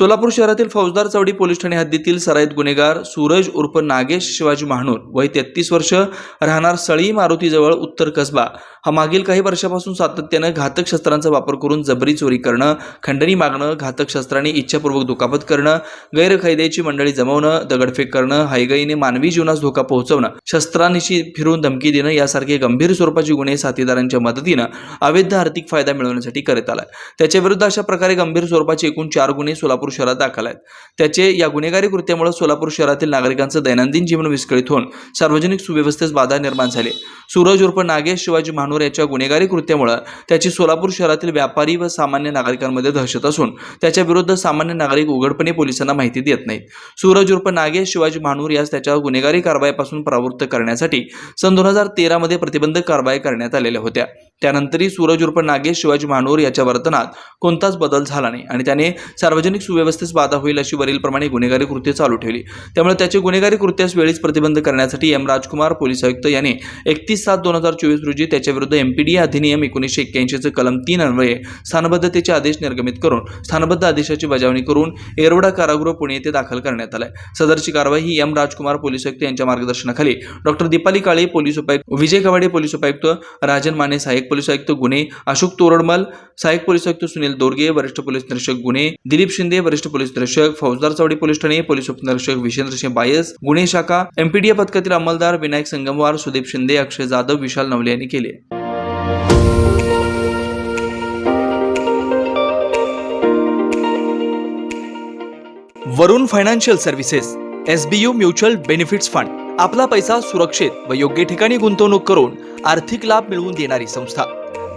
सोलापूर शहरातील फौजदार चौडी पोलीस ठाणे हद्दीतील सराईत गुन्हेगार सूरज उर्फ नागेश शिवाजी महानूर वय तेहतीस वर्ष राहणार सळी मारुतीजवळ उत्तर कसबा. हा मागील काही वर्षापासून सातत्यानं घातक शस्त्रांचा वापर करून जबरी चोरी करणं खंडणी मागणं घातक शस्त्रांनी इच्छापूर्वक दुखापत करणं गैरकायद्याची मंडळी जमवणं दगडफेक करणं हायगाईने मानवी जीवनास धोका पोहोचवणं शस्त्रांशी फिरून धमकी देणं यासारखे गंभीर स्वरूपाची गुन्हे साथीदारांच्या मदतीनं अवैध आर्थिक फायदा मिळवण्यासाठी करत आला त्याच्या विरुद्ध अशा प्रकारे गंभीर स्वरूपाचे एकूण चार गुन्हे सोलापूर सोलापूर शहरात दाखल आहेत. त्याचे या गुन्हेगारी कृत्यामुळे सोलापूर शहरातील नागरिकांचं दैनंदिन जीवन विस्कळीत होऊन सार्वजनिक सुव्यवस्थेस बाधा निर्माण झाली. सूरज उर्फ नागेश शिवाजी महानोर याच्या गुन्हेगारी कृत्यामुळे त्याची सोलापूर शहरातील व्यापारी व सामान्य नागरिकांमध्ये दहशत असून त्याच्या विरुद्ध सामान्य नागरिक उघडपणे पोलिसांना माहिती देत नाहीत. सूरज उर्फ नागेश शिवाजी महानूर यास त्याच्या गुन्हेगारी कारवाईपासून प्रवृत्त करण्यासाठी सन दोन हजार तेरामध्ये प्रतिबंधक कारवाई करण्यात आलेल्या होत्या. त्यानंतरही सूरज उर्फ नागेश शिवाजी महानूर याच्या वर्तनात कोणताच बदल झाला नाही आणि त्याने सार्वजनिक सुव्यवस्थेस बाधा होईल अशी वरीलप्रमाणे गुन्हेगारी कृत्य चालू ठेवली. त्यामुळे त्याचे गुन्हेगारी कृत्यास वेळीच प्रतिबंध करण्यासाठी एम राजकुमार पोलीस आयुक्त यांनी एकतीस सात दोन हजार चोवीस रोजी त्याच्याविरुद्ध एमपीडी अधिनियम एकोणीसशे एक्क्याऐंशीचं कलम तीन अन्वये स्थानबद्धतेचे आदेश निर्गमित करून स्थानबद्ध आदेशाची बजावणी करून एरवडा कारागृह पुणे येथे दाखल करण्यात आलाय. सदरची कारवाई ही एम राजकुमार पोलीस आयुक्त यांच्या मार्गदर्शनाखाली डॉक्टर दीपाली काळे पोलीस उपायुक्त विजय कवाडे पोलीस उपायुक्त राजन माने सहाय्यक पोलीस आयुक्त गुन्हे अशोक तोरडमल सहाय्यक पोलीस आयुक्त सुनील दोरगे वरिष्ठ पोलीस निरीक्षक गुन्हे दिलीप शिंदे वरिष्ठ पोलीस निरीक्षक फौजदार चौडी पोलीस ठाणे पोलीस उपनिरीक्षक विशेंद्र सिंह बायस गुन्हे शाखा एमपीडीए पथकातील अंमलदार विनायक संगमवार सुदीप शिंदे अक्षय जाधव विशाल नवले यांनी केले. Varun financial services SBU mutual benefits fund आपला पैसा सुरक्षित व योग्य ठिकाणी गुंतवणूक करून आर्थिक लाभ मिळवून देणारी संस्था.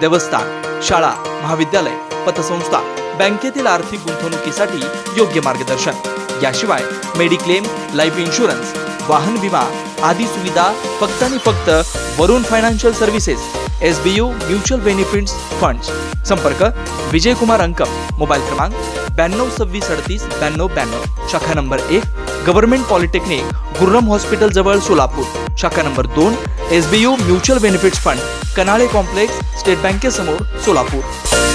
देवस्थान शाळा महाविद्यालय पतसंस्था बँकेतील आर्थिक गुंतवणुकीसाठी योग्य मार्गदर्शन. याशिवाय मेडिक्लेम लाईफ इन्शुरन्स वाहन विमा आदी सुविधा फक्त आणि फक्त Varun financial services S B U mutual benefits funds. संपर्क विजयकुमार अंकम मोबाईल क्रमांक ब्याण्णव सव्वीस अडतीस ब्याण्णव ब्याण्णव. शाखा नंबर एक गव्हर्नमेंट पॉलिटेक्निक गुर्रम हॉस्पिटल जवळ सोलापूर. शाखा नंबर दोन S B U mutual benefits fund. Kanale complex state बँकेसमोर Solapur.